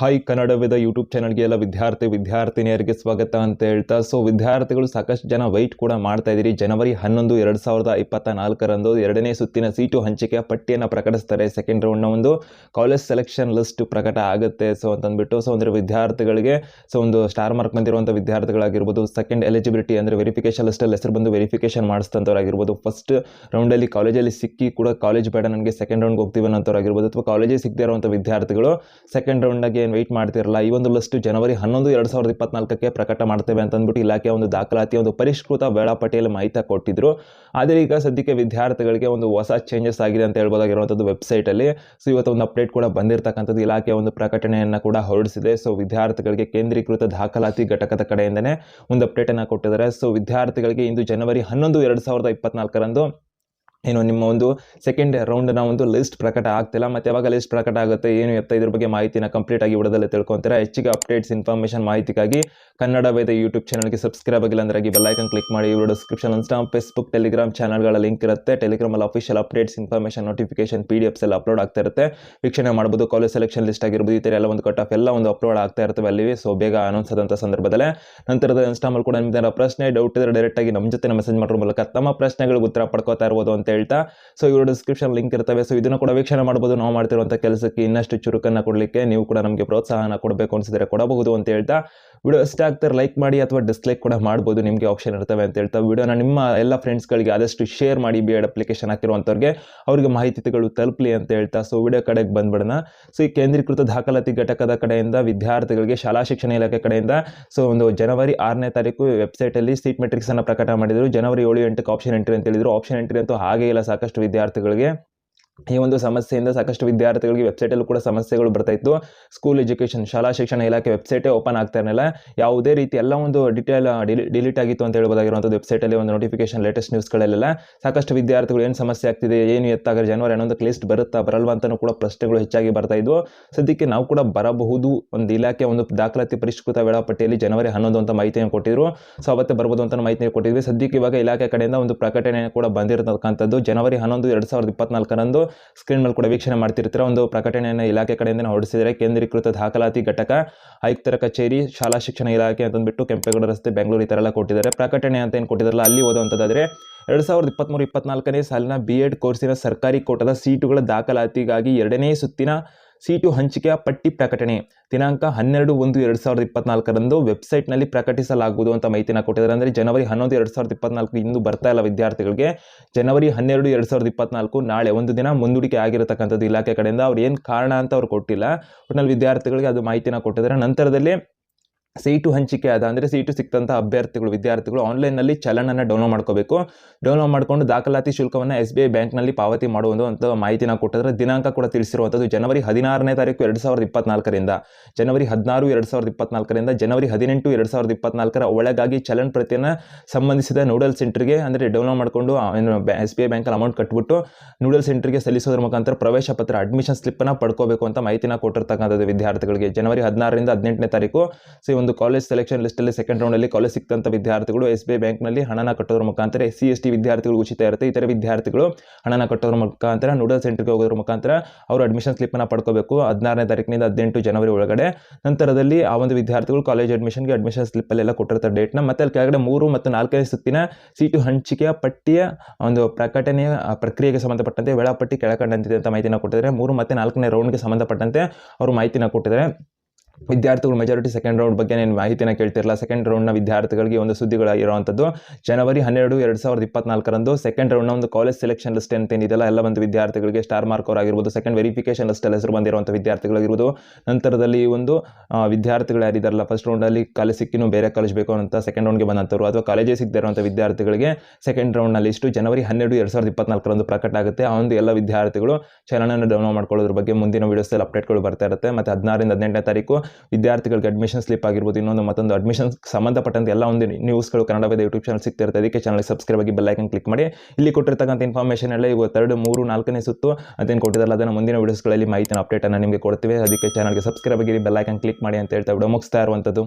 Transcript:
Hi ಕನ್ನಡವಿದ YouTube ಚಾನಲ್ಗೆ ಎಲ್ಲ ವಿದ್ಯಾರ್ಥಿ, ವಿದ್ಯಾರ್ಥಿನಿಯರಿಗೆ ಸ್ವಾಗತ ಅಂತ ಹೇಳ್ತಾ ಸೊ ವಿದ್ಯಾರ್ಥಿಗಳು ಸಾಕಷ್ಟು ಜನ ವೈಟ್ ಕೂಡ ಮಾಡ್ತಾ ಇದ್ದೀರಿ. ಜನವರಿ ಹನ್ನೊಂದು, ಎರಡು ಸಾವಿರದ ಇಪ್ಪತ್ತ ನಾಲ್ಕರಂದು ಎರಡನೇ ಸುತ್ತಿನ ಸೀಟು ಹಂಚಿಕೆಯ ಪಟ್ಟಿಯನ್ನು ಪ್ರಕಟಿಸ್ತಾರೆ ಸೆಕೆಂಡ್ ರೌಂಡ್ನ ಒಂದು ಕಾಲೇಜ್ ಸೆಲೆಕ್ಷನ್ ಲಿಸ್ಟ್ ಪ್ರಕಟ ಆಗುತ್ತೆ. ಸೊ ಅಂತಂದ್ಬಿಟ್ಟು ಸೊ ಅಂದರೆ ವಿದ್ಯಾರ್ಥಿಗಳಿಗೆ ಸೊ ಒಂದು ಸ್ಟಾರ್ ಮಾರ್ಕ್ ಬಂದಿರುವಂಥ ವಿದ್ಯಾರ್ಥಿಗಳಾಗಿರ್ಬೋದು ಸೆಕೆಂಡ್ ಎಲಿಜಿಬಿಲಿಟಿ ಅಂದರೆ ವೆರಿಫಿಕೇಶನ್ ಲಿಸ್ಟಲ್ಲಿ ಹೆಸರು ಬಂದು ವೆರಿಫಿಕೇಶನ್ ಮಾಡಿಸ್ತಂಥವ್ರಾಗಿರ್ಬೋದು ಫಸ್ಟ್ ರೌಂಡಲ್ಲಿ ಕಾಲೇಜಲ್ಲಿ ಸಿಕ್ಕಿ ಕೂಡ ಕಾಲೇಜ್ ಬೇಡ, ನನಗೆ ಸೆಕೆಂಡ್ ರೌಂಡ್ಗೆ ಹೋಗ್ತೀವಿ ಅನ್ನೋಂಥವ್ರಾಗಿರ್ಬೋದು ಅಥವಾ ಕಾಲೇಜಿಗೆ ಸಿಗದೇ ಇರುವಂಥ ವಿದ್ಯಾರ್ಥಿಗಳು ಸೆಕೆಂಡ್ ರೌಂಡಾಗೆ ಏನು ವೆಯ್ಟ್ ಮಾಡ್ತಿರಲ್ಲ? ಈ ಒಂದು ಲಿಸ್ಟ್ ಜನವರಿ ಹನ್ನೊಂದು, ಎರಡು ಸಾವಿರದ ಇಪ್ಪತ್ನಾಲ್ಕಕ್ಕೆ ಪ್ರಕಟ ಮಾಡ್ತೇವೆ ಅಂತ ಅಂದ್ಬಿಟ್ಟು ಒಂದು ದಾಖಲಾತಿ, ಒಂದು ಪರಿಷ್ಕೃತ ವೇಳಾಪಟ್ಟಿಯಲ್ಲಿ ಮಾಹಿತಿ ಕೊಟ್ಟಿದ್ರು. ಆದರೆ ಈಗ ಸದ್ಯಕ್ಕೆ ವಿದ್ಯಾರ್ಥಿಗಳಿಗೆ ಒಂದು ಹೊಸ ಚೇಂಜಸ್ ಆಗಿದೆ ಅಂತ ಹೇಳ್ಬೋದಾಗಿರುವಂಥದ್ದು ವೆಬ್ಸೈಟಲ್ಲಿ ಸೊ ಇವತ್ತು ಒಂದು ಅಪ್ಡೇಟ್ ಕೂಡ ಬಂದಿರತಕ್ಕಂಥದ್ದು ಇಲಾಖೆಯ ಒಂದು ಪ್ರಕಟಣೆಯನ್ನು ಕೂಡ ಹೊರಡಿಸಿದೆ. ಸೊ ವಿದ್ಯಾರ್ಥಿಗಳಿಗೆ ಕೇಂದ್ರೀಕೃತ ದಾಖಲಾತಿ ಘಟಕದ ಕಡೆಯಿಂದನೇ ಒಂದು ಅಪ್ಡೇಟನ್ನು ಕೊಟ್ಟಿದ್ದಾರೆ. ಸೊ ವಿದ್ಯಾರ್ಥಿಗಳಿಗೆ ಇಂದು ಜನವರಿ ಹನ್ನೊಂದು, ಎರಡು ಸಾವಿರದ ಇಪ್ಪತ್ನಾಲ್ಕರಂದು ಏನು ನಿಮ್ಮ ಒಂದು ಸೆಕೆಂಡ್ ರೌಂಡ್ನ ಒಂದು ಲಿಸ್ಟ್ ಪ್ರಕಟ ಆಗ್ತಿಲ್ಲ, ಮತ್ತು ಯಾವಾಗ ಲಿಸ್ಟ್ ಪ್ರಕಟ ಆಗುತ್ತೆ, ಏನು ಎತ್ತ ಇದ್ರ ಬಗ್ಗೆ ಮಾಹಿತಿನ ಕಂಪ್ಲೀಟ್ ಆಗಿ ವಿಡದಲ್ಲಿ ತಿಳ್ಕೊತೀರಾ, ಹೆಚ್ಚಿಗೆ ಅಪ್ಡೇಟ್ಸ್ ಇನ್ಫಾರ್ಮೇಷನ್ ಮಾಹಿತಿಗಾಗಿ ಕನ್ನಡ ವೇದ ಯೂಟ್ಯೂಬ್ ಚಾನಲ್ಗೆ ಸಬ್ಸ್ಕ್ರೈಬ್ ಆಗಿಲ್ಲ ಅಂದ್ರೆ ಬೆಲ್ಲೈಕನ್ ಕ್ಲಿಕ್ ಮಾಡಿ, ಇವರು ಡಿಸ್ಕ್ರಿಪ್ಷನ್ ಅನ್ಸ್ಟಾ ಫೇಸ್ಬುಕ್ ಟೆಲಿಗ್ರಾಮ್ ಚಾನಲ್ಗಳ ಲಿಂಕ್ ಇರುತ್ತೆ. ಟೆಲಿಗ್ರಾಮಲ್ಲಿ official updates information notification PDFs ಎಲ್ಲ ಅಪ್ಲೋಡ್ ಆಗ್ತಾ ಇರುತ್ತೆ. ವೀಕ್ಷಣೆ ಮಾಡ್ಬೋದು ಕಾಲೇಜ್ ಸೆಲೆಕ್ಷನ್ ಲಿಸ್ಟ್ ಆಗಿರ್ಬೋದು, ಈ ಥರ ಎಲ್ಲ ಒಂದು ಕಟ್ ಆಫ್ ಎಲ್ಲ ಒಂದು ಅಪ್ಲೋಡ್ ಆಗ್ತಾ ಇರ್ತವೆ ಅಲ್ಲಿ ಸೊ ಬೇಗ ಅನೌನ್ಸ್ ಆದಂಥ ಸಂದರ್ಭದಲ್ಲೇ ನಂತರದ ಇನ್ಸ್ಟಾಮಲ್ಲಿ ಕೂಡ ನಿಮ್ದು ಪ್ರಶ್ನೆ ಡೌಟ್ ಇದ್ರೆ ಡೈರೆಕ್ಟ್ ಆಗಿ ನಮ್ಮ ಜೊತೆ ಮೆಸೇಜ್ ಮಾಡೋ ಮೂಲಕ ತಮ್ಮ ಪ್ರಶ್ನೆಗಳಿಗೆ ಉತ್ತರ ಪಡ್ಕೋತಾ ಇರ್ಬೋದು ಅಂತ ಹೇಳ್ತಾ ಸೊ ಇವರು ಡಿಸ್ಕ್ರಿಪ್ಷನ್ ಲಿಂಕ್ ಇರ್ತವೆ. ಸೊ ಇದನ್ನು ಕೂಡ ವೀಕ್ಷಣೆ ಮಾಡ್ಬೋದು. ನಾವು ಮಾಡ್ತಿರುವಂಥ ಕೆಲಸಕ್ಕೆ ಇನ್ನಷ್ಟು ಚುರುಕನ್ನು ಕೊಡಲಿಕ್ಕೆ ನೀವು ಕೂಡ ನಮಗೆ ಪ್ರೋತ್ಸಾಹನ ಕೊಡಬೇಕು ಅನಿಸಿದ್ರೆ ಕೊಡಬಹುದು ಅಂತ ಹೇಳ್ತಾ. ವಿಡಿಯೋ ಇಷ್ಟ ಆಗ್ತಾರೆ ಲೈಕ್ ಮಾಡಿ ಅಥವಾ ಡಿಸ್ಲೈಕ್ ಕೂಡ ಮಾಡ್ಬೋದು. ನಿಮಗೆ ಆಪ್ಷನ್ ಇರ್ತವೆ ಅಂತ ಹೇಳ್ತಾ. ವಿಡಿಯೋನ ನಿಮ್ಮ ಎಲ್ಲ ಫ್ರೆಂಡ್ಸ್ಗಳಿಗೆ ಆದಷ್ಟು ಶೇರ್ ಮಾಡಿ ಬಿ ಎಡ್ ಅಪ್ಲಿಕೇಶನ್ ಹಾಕಿರುವಂಥವ್ರಿಗೆ ಅವರಿಗೆ ಮಾಹಿತಿಗಳು ತಲುಪಲಿ ಅಂತ ಹೇಳ್ತಾ. ಸೊ ವಿಡಿಯೋ ಕಡೆಗೆ ಬಂದ್ಬಿಡೋಣ. ಸೊ ಈ ಕೇಂದ್ರೀಕೃತ ದಾಖಲಾತಿ ಘಟಕದ ಕಡೆಯಿಂದ, ವಿದ್ಯಾರ್ಥಿಗಳಿಗೆ ಶಾಲಾ ಶಿಕ್ಷಣ ಇಲಾಖೆ ಕಡೆಯಿಂದ ಸೊ ಒಂದು ಜನವರಿ ಆರನೇ ತಾರೀಕು ವೆಬ್ಸೈಟಲ್ಲಿ ಸೀಟ್ ಮೆಟ್ರಿಕ್ಸ್ ಅನ್ನು ಪ್ರಕಟ ಮಾಡಿದರು. ಜನವರಿ ಏಳು ಎಂಟಕ್ಕೆ ಆಪ್ಷನ್ ಎಂಟ್ರಿ ಅಂತ ಹೇಳಿದ್ರು. ಆಪ್ಷನ್ ಎಂಟ್ರಿ ಅಂತೂ ಇಲ್ಲ ಸಾಕಷ್ಟು ವಿದ್ಯಾರ್ಥಿಗಳಿಗೆ ಈ ಒಂದು ಸಮಸ್ಯೆಯಿಂದ ಸಾಕಷ್ಟು ವಿದ್ಯಾರ್ಥಿಗಳಿಗೆ ವೆಬ್ಸೈಟಲ್ಲೂ ಕೂಡ ಸಮಸ್ಯೆಗಳು ಬರ್ತಾ ಇತ್ತು. ಸ್ಕೂಲ್ ಎಜುಕೇಷನ್ ಶಾಲಾ ಶಿಕ್ಷಣ ಇಲಾಖೆ ವೆಬ್ಸೈಟೇ ಓಪನ್ ಆಗ್ತಾ ಇರಲಿಲ್ಲ. ಯಾವುದೇ ರೀತಿ ಎಲ್ಲ ಒಂದು ಡಿಟೇಲ್ ಡಿಲೀಟ್ ಆಗಿತ್ತು ಅಂತ ಹೇಳ್ಬೋದಾಗಿರುವಂಥದ್ದು ವೆಬ್ಸೈಟಲ್ಲಿ ಒಂದು ನೋಟಿಫಿಕೇಶನ್ ಲೇಟೆಸ್ಟ್ ನ್ಯೂಸ್ಗಳಲ್ಲೆಲ್ಲ ಸಾಕಷ್ಟು ವಿದ್ಯಾರ್ಥಿಗಳು ಏನು ಸಮಸ್ಯೆ ಆಗ್ತಿದೆ, ಏನು ಎತ್ತಾಗ ಜನವರಿ ಹನ್ನೊಂದಕ್ಕೆ ಲಿಸ್ಟ್ ಬರುತ್ತಾ, ಬರಲ್ವಾ ಅಂತಲೂ ಕೂಡ ಪ್ರಶ್ನೆಗಳು ಹೆಚ್ಚಾಗಿ ಬರ್ತಾ ಇದ್ವು. ಸದ್ಯಕ್ಕೆ ನಾವು ಕೂಡ ಬರಬಹುದು. ಒಂದು ಇಲಾಖೆ ಒಂದು ದಾಖಲಾತಿ ಪರಿಷ್ಕೃತ ವೇಳಾಪಟ್ಟಿಯಲ್ಲಿ ಜನವರಿ ಹನ್ನೊಂದು ಅಂತ ಮಾಹಿತಿಯನ್ನು ಕೊಟ್ಟಿದ್ರು. ಸೊ, ಅವತ್ತೆ ಬರ್ಬೋದು ಅಂತ ಮಾಹಿತಿ ಕೊಟ್ಟಿದ್ವಿ. ಸದ್ಯಕ್ಕೆ ಇವಾಗ ಇಲಾಖೆ ಕಡೆಯಿಂದ ಒಂದು ಪ್ರಕಟಣೆ ಕೂಡ ಬಂದಿರತಕ್ಕಂಥದ್ದು. ಜನವರಿ ಹನ್ನೊಂದು, ಎರಡು ಸಾವಿರದ ಇಪ್ಪತ್ನಾಲ್ಕರಂದು. ಸ್ಕ್ರೀನ್ ಮೇಲೆ ಕೂಡ ವೀಕ್ಷಣೆ ಮಾಡ್ತಿರ್ತೀರ. ಒಂದು ಪ್ರಕಟಣೆಯನ್ನು ಇಲಾಖೆ ಕಡೆಯಿಂದ ಹೊರಡಿಸಿದರೆ ಕೇಂದ್ರೀಕೃತ ದಾಖಲಾತಿ ಘಟಕ, ಆಯುಕ್ತರ ಕಚೇರಿ, ಶಾಲಾ ಶಿಕ್ಷಣ ಇಲಾಖೆ ಅಂತಂದ್ಬಿಟ್ಟು ಕೆಂಪೇಗೌಡ ರಸ್ತೆ, ಬೆಂಗಳೂರು ಈ ಥರ ಎಲ್ಲ ಕೊಟ್ಟಿದ್ದಾರೆ. ಪ್ರಕಟಣೆ ಅಂತ ಏನು ಕೊಟ್ಟಿದ್ದಾರಲ್ಲ, ಅಲ್ಲಿ ಓದುವಂಥದ್ದಾದರೆ ಎರಡು ಸಾವಿರದ ಇಪ್ಪತ್ತ್ಮೂರು ಇಪ್ಪತ್ನಾಲ್ಕನೇ ಸಾಲಿನ ಬಿ ಎಡ್ ಕೋರ್ಸಿನ ಸರ್ಕಾರಿ ಕೋಟದ ಸೀಟುಗಳ ದಾಖಲಾತಿಗಾಗಿ ಎರಡನೇ ಸುತ್ತಿನ ಸೀಟು ಹಂಚಿಕೆಯ ಪಟ್ಟಿ ಪ್ರಕಟಣೆ. ದಿನಾಂಕ ಹನ್ನೆರಡು ಒಂದು ಎರಡು ಸಾವಿರದ ಇಪ್ಪತ್ನಾಲ್ಕರಂದು ವೆಬ್ಸೈಟ್ನಲ್ಲಿ ಪ್ರಕಟಿಸಲಾಗುವುದು ಅಂತ ಮಾಹಿತಿನ ಕೊಟ್ಟಿದ್ದಾರೆ. ಅಂದರೆ ಜನವರಿ ಹನ್ನೊಂದು ಎರಡು ಸಾವಿರದ ಇಪ್ಪತ್ನಾಲ್ಕು ಇಂದು ಬರ್ತಾ ಇಲ್ಲ ವಿದ್ಯಾರ್ಥಿಗಳಿಗೆ. ಜನವರಿ ಹನ್ನೆರಡು ಎರಡು ಸಾವಿರದ ಇಪ್ಪತ್ನಾಲ್ಕು ನಾಳೆ ಒಂದು ದಿನ ಮುಂದೂಡಿಕೆ ಆಗಿರತಕ್ಕಂಥದ್ದು ಇಲಾಖೆ ಕಡೆಯಿಂದ. ಅವ್ರು ಏನು ಕಾರಣ ಅಂತ ಅವ್ರು ಕೊಟ್ಟಿಲ್ಲ. ಒಟ್ಟಿನಲ್ಲಿ ವಿದ್ಯಾರ್ಥಿಗಳಿಗೆ ಅದು ಮಾಹಿತಿನ ಕೊಟ್ಟಿದ್ದಾರೆ. ನಂತರದಲ್ಲಿ ಸೀಟು ಹಂಚಿಕೆ ಆದ, ಅಂದರೆ ಸೀಟು ಸಿಕ್ತಂಥ ಅಭ್ಯರ್ಥಿಗಳು, ವಿದ್ಯಾರ್ಥಿಗಳು ಆನ್ಲೈನ್ನಲ್ಲಿ ಚಲನನ್ನು ಡೌನ್ಲೋಡ್ ಮಾಡ್ಕೋಬೇಕು. ಡೌನ್ಲೋಡ್ ಮಾಡಿಕೊಂಡು ದಾಖಲಾತಿ ಶುಲ್ಕವನ್ನು ಎಸ್ ಬಿ ಐ ಬ್ಯಾಂಕ್ನಲ್ಲಿ ಪಾವತಿ ಮಾಡುವಂಥ ಅಂತ ಮಾಹಿತಿನ ಕೊಟ್ಟಿದ್ರೆ ದಿನಾಂಕ ಕೂಡ ತಿಳಿಸಿರುವಂಥದ್ದು ಜನವರಿ ಹದಿನಾರನೇ ತಾರೀಕು ಎರಡು ಸಾವಿರದ ಇಪ್ಪತ್ನಾಲ್ಕರಿಂದ. ಜನವರಿ ಹದಿನಾರು ಎರಡು ಸಾವಿರದ ಇಪ್ಪತ್ನಾಲ್ಕರಿಂದ ಜನವರಿ ಹದಿನೆಂಟು ಎರಡು ಸಾವಿರದ ಇಪ್ಪತ್ನಾಲ್ಕರ ಒಳಗಾಗಿ ಚಲನ್ ಪ್ರತಿಯನ್ನು ಸಂಬಂಧಿಸಿದ ನೂಡಲ್ ಸೆಂಟರ್ಗೆ ಅಂದರೆ ಡೌನ್ಲೋಡ್ ಮಾಡಿಕೊಂಡು ಎಸ್ ಬಿ ಐ ಬ್ಯಾಂಕಲ್ಲಿ ಅಮೌಂಟ್ ಕಟ್ಬಿಟ್ಟು ನೂಡಲ್ ಸೆಂಟರ್ಗೆ ಸಲ್ಲಿಸೋದ್ರ ಮುಖಾಂತರ ಪ್ರವೇಶ ಪತ್ರ ಅಡ್ಮಿಷನ್ ಸ್ಲಿಪ್ಪನ್ನು ಪಡ್ಕೋಬೇಕು ಅಂತ ಮಾಹಿತಿನ ಕೊಟ್ಟಿರ್ತಕ್ಕಂಥದ್ದು ವಿದ್ಯಾರ್ಥಿಗಳಿಗೆ. ಜನವರಿ ಹದಿನಾರರಿಂದ ಹದಿನೆಂಟನೇ ತಾರೀಕು. ಸೊ ಈ ಒಂದು ಕಾಲೇಜ್ ಸೆಲೆಕ್ಷನ್ ಲಿಸ್ಟಲ್ಲಿ ಸೆಕೆಂಡ್ ರೌಂಡಲ್ಲಿ ಕಾಲೇಜ್ ಸಿಕ್ತಂಥ ವಿದ್ಯಾರ್ಥಿಗಳು ಎಸ್ ಬಿ ಐ ಬ್ಯಾಂಕ್ನಲ್ಲಿ ಹಣನ ಕಟ್ಟೋದ್ರ ಮುಖಾಂತರ ಎಸ್ ಸಿ ಎಸ್ ಟಿ ವಿದ್ಯಾರ್ಥಿಗಳು ಉಚಿತ ಇರುತ್ತೆ. ಇತರ ವಿದ್ಯಾರ್ಥಿಗಳು ಹಣನ ಕಟ್ಟೋದ್ರ ಮುಖಾಂತರ ನೂಡಲ್ ಸೆಂಟರ್ಗೆ ಹೋಗೋದ್ರ ಮುಖಾಂತರ ಅವರು ಅಡ್ಮಿಷನ್ ಸ್ಲಿಪ್ಪನ್ನು ಪಡ್ಕೋಬೇಕು ಹದಿನಾರನೇ ತಾರೀಕಿನಿಂದ ಹದಿನೆಂಟು ಜನವರಿ ಒಳಗಡೆ. ನಂತರದಲ್ಲಿ ಆ ಒಂದು ವಿದ್ಯಾರ್ಥಿಗಳು ಕಾಲೇಜ್ ಅಡ್ಮಿಷನ್ಗೆ ಅಡ್ಮಿಷನ್ ಸ್ಲಿಪ್ಪಲ್ಲೆಲ್ಲ ಕೊಟ್ಟಿರ್ತಾರೆ ಡೇಟ್ನ ಮತ್ತೆ ಅಲ್ಲಿ ಕೆಳಗಡೆ ಮೂರು ಮತ್ತು ನಾಲ್ಕನೇ ಸುತ್ತಿನ ಸೀಟು ಹಂಚಿಕೆಯ ಪಟ್ಟಿಯ ಒಂದು ಪ್ರಕಟಣೆಯ ಪ್ರಕ್ರಿಯೆಗೆ ಸಂಬಂಧಪಟ್ಟಂತೆ ವೇಳಾಪಟ್ಟಿ ಕೆಳಕಂಡಂತಿದೆ ಅಂತ ಮಾಹಿತಿನ ಕೊಟ್ಟಿದ್ದಾರೆ. ಮೂರು ಮತ್ತು ನಾಲ್ಕನೇ ರೌಂಡ್ಗೆ ಸಂಬಂಧಪಟ್ಟಂತೆ ಅವರು ಮಾಹಿತಿನ ಕೊಟ್ಟಿದ್ದಾರೆ. ವಿದ್ಯಾರ್ಥಿಗಳು ಮೆಜಾರಿಟಿ ಸೆಕೆಂಡ್ ರೌಂಡ್ ಬಗ್ಗೆ ನೀನು ಮಾಹಿತಿನ ಕೇಳ್ತಿರಲ್ಲ ಸೆಕೆಂಡ್ ರೌಂಡ್ನ ವಿದ್ಯಾರ್ಥಿಗಳಿಗೆ ಒಂದು ಸುದ್ದಿಗಳಾಗಿರುವಂಥದ್ದು, ಜನವರಿ ಹನ್ನೆರಡು ಎರಡು ಸಾವಿರದ ಇಪ್ಪತ್ನಾಲ್ಕರಂದು ಸೆಕೆಂಡ್ ರೌಂಡ್ನ ಒಂದು ಕಾಲೇಜ್ ಸೆಲೆಕ್ಷನ್ ಲಿಸ್ಟ್ ಅಂತ ಏನಿದೆಲ್ಲ ಎಲ್ಲ ಒಂದು ವಿದ್ಯಾರ್ಥಿಗಳಿಗೆ ಸ್ಟಾರ್ ಮಾರ್ಕ್ ಅವರಾಗಿರ್ಬೋದು. ಸೆಕೆಂಡ್ ವೆರಿಫಿಕೇಶನ್ ಲಿಸ್ಟಲ್ಲಿ ಹೆಸರು ಬಂದಿರುವಂಥ ವಿದ್ಯಾರ್ಥಿಗಳಾಗಿರ್ಬೋದು. ನಂತರದಲ್ಲಿ ಒಂದು ವಿದ್ಯಾರ್ಥಿಗಳು ಯಾರಿದಾರಲ್ಲ ಫಸ್ಟ್ ರೌಂಡಲ್ಲಿ ಕಾಲೇಜ್ ಸಿಕ್ಕಿನೂ ಬೇರೆ ಕಾಲೇಜ್ ಬೇಕು ಅಂತ ಸೆಕೆಂಡ್ ರೌಂಡ್ಗೆ ಬಂದಂಥವ್ರು ಅಥವಾ ಕಾಲೇಜೇ ಸಿಗದೇ ಇರುವಂಥ ವಿದ್ಯಾರ್ಥಿಗಳಿಗೆ ಸೆಕೆಂಡ್ ರೌಂಡ್ನ ಲಿಸ್ಟು ಜನವರಿ ಹನ್ನೆರಡು ಎರಡು ಸಾವಿರದ ಇಪ್ಪತ್ನಾಲ್ಕರಂದು ಪ್ರಕಟ ಆಗುತ್ತೆ. ಆ ಒಂದು ಎಲ್ಲ ವಿದ್ಯಾರ್ಥಿಗಳು ಚಾನಲನ್ನು ಡೌನ್ಲೋಡ್ ಮಾಡ್ಕೊಳ್ಳೋದ್ರ ಬಗ್ಗೆ ಮುಂದಿನ ವೀಡಿಯೋಸಲ್ಲಿ ಅಪ್ಡೇಟ್ಗಳು ಬರ್ತಾ ಇರುತ್ತೆ. ಮತ್ತು ಹದಿನಾರರಿಂದ ಹದಿನೆಂಟನೇ ತಾರೀಕು ವಿದ್ಯಾರ್ಥಿಗಳಿಗೆ ಅಡ್ಮಿಷನ್ ಸ್ಲಿಪ್ ಆಗಿರ್ಬೋದು, ಇನ್ನೊಂದು ಮತ್ತೊಂದು ಅಡ್ಮಿಷನ್ ಸಂಬಂಧಪಟ್ಟಂತೆ ಎಲ್ಲ ಒಂದು ನ್ಯೂಸ್ಗಳು ಕನ್ನಡದ ಯೂಟ್ಯೂಬ್ ಚಾನಲ್ ಸಿಗ್ತಿರುತ್ತೆ. ಅದಕ್ಕೆ ಚಾನಲ್ ಸಬ್ಸ್ಕ್ರೈಬ್ ಆಗಿ ಬೆಲ್ಲೈಕನ್ ಕ್ಲಿಕ್ ಮಾಡಿ. ಇಲ್ಲಿ ಕೊಟ್ಟಿರ್ತಕ್ಕಂಥ ಇನ್ಫಾರ್ಮೇಷನ್ ಎಲ್ಲ ಇವಾಗ ತರ್ಡ್ ಮೂರು, ನಾಲ್ಕನೇ ಸುತ್ತು ಅದೇನು ಕೊಟ್ಟಿದ್ದಲ್ಲ, ಅದನ್ನು ಮುಂದಿನ ವೀಡಿಯೋಸ್ಗಳಲ್ಲಿ ಮಾಹಿತಿನ ಅಪ್ಡೇಟನ್ನು ನಿಮಗೆ ಕೊಡ್ತೀವಿ. ಅದಕ್ಕೆ ಚಾನಲ್ಗೆ ಸಬ್ಸ್ಕ್ರೈಬ್ ಆಗಿ ಬೆಲ್ಲೈಕನ್ ಕ್ಲಿಕ್ ಮಾಡಿ ಅಂತ ಹೇಳ್ತಾ ವಿಡಿಯೋ ಮುಗಿಸ್ತಾ ಇರುವಂಥದ್ದು